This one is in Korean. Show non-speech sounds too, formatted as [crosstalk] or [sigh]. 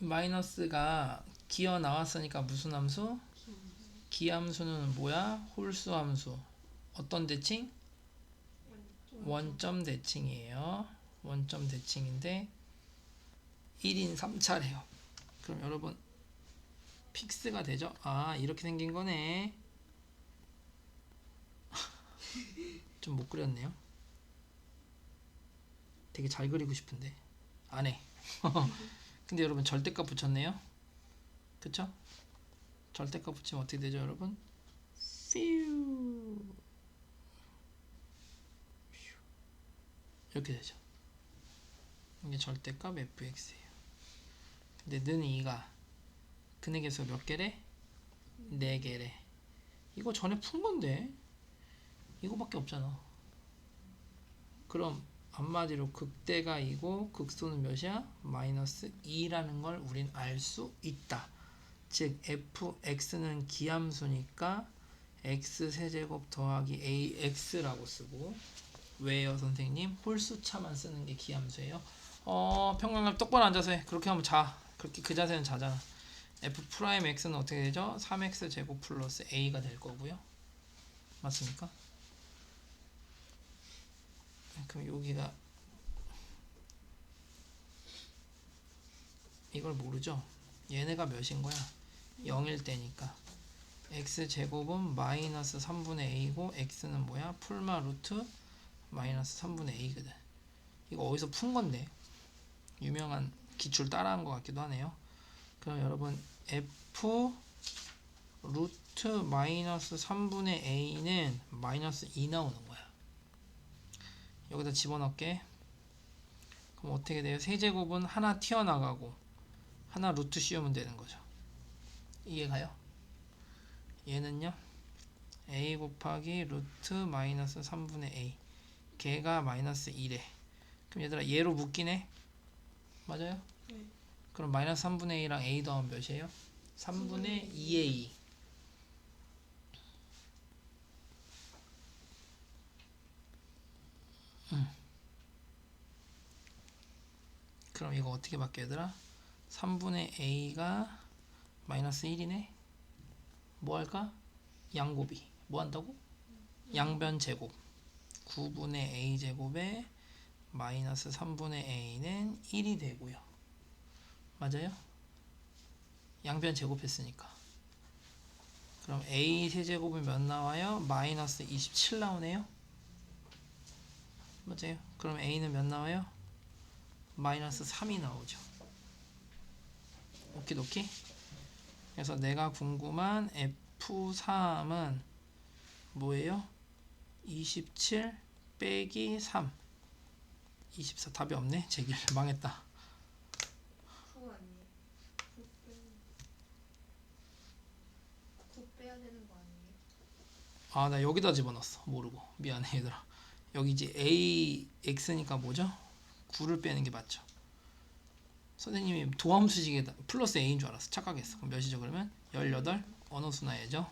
마이너스가 기어 나왔으니까 무슨 함수? 기함수는 뭐야? 홀수 함수. 어떤 대칭? 원점 대칭이에요. 원점 대칭인데 1인 3차래요. 그럼 여러분 픽스가 되죠? 아 이렇게 생긴 거네. [laughs] 좀 못 그렸네요. 되게 잘 그리고 싶은데 안 해. [laughs] 근데 여러분 절대값 붙였네요. 그쵸? 절대값 붙이면 어떻게 되죠, 여러분? 퓨 이렇게 되죠. 이게 절대값 fx예요. 근데 는 2가 근액에서 몇 개래? 4개래. 이거 전에 푼 건데 이거밖에 없잖아. 그럼 한마디로 극대가 이고 극소는 몇이야? 마이너스 2라는 걸 우린 알 수 있다. 즉 fx는 기함수니까 x 세제곱 더하기 ax라고 쓰고 왜요 선생님? 홀수 차만 쓰는 게 기함수예요. 어 평균값 똑바로 앉아서 해. 그렇게 하면 자. 그렇게 그 자세는 자잖아. f 프라임 x는 어떻게 되죠? 3x 제곱 플러스 a가 될 거고요. 맞습니까? 그럼 여기가 이걸 모르죠? 얘네가 몇인 거야? 0일 때니까 x 제곱은 마이너스 3분의 a고 x는 뭐야? 풀마 루트 마이너스 3분의 a거든 이거 어디서 푼 건데 유명한 기출 따라한 것 같기도 하네요 그럼 여러분 f 루트 마이너스 3분의 a는 마이너스 2 나오는 거야 여기다 집어넣게 그럼 어떻게 돼요? 세제곱은 하나 튀어나가고 하나 루트 씌우면 되는 거죠 이해가요? 얘는요 a 곱하기 루트 마이너스 3분의 a 걔가 마이너스 2래 그럼 얘들아 얘로 묶이네 맞아요? 네. 그럼 마이너스 3분의 a랑 a 더하면 몇이에요? 3분의 2a 그럼 이거 어떻게 바뀌어 얘들아? 3분의 a가 마이너스 1이네 뭐 할까? 양곱이 뭐 한다고? 양변 제곱 9분의 a 제곱에 마이너스 3분의 a는 1이 되고요 맞아요? 양변 제곱했으니까 그럼 a 세제곱은 몇 나와요? 마이너스 27 나오네요 맞아요? 그럼 a는 몇 나와요? 마이너스 3이 나오죠. 오키도키. 그래서 내가 궁금한 F3은 뭐예요? 27 빼기 3 24 답이 없네. 제길 [laughs] 망했다? 아 나 여기다 집어넣었어. 모르고. 미안해 얘들아. 여기 이제 a x니까 뭐죠? 9를 빼는 게 맞죠. 선생님이 도함수식에다 플러스 a인 줄 알았어. 착각했어. 그럼 몇이죠 그러면? 18 어느 수나야죠?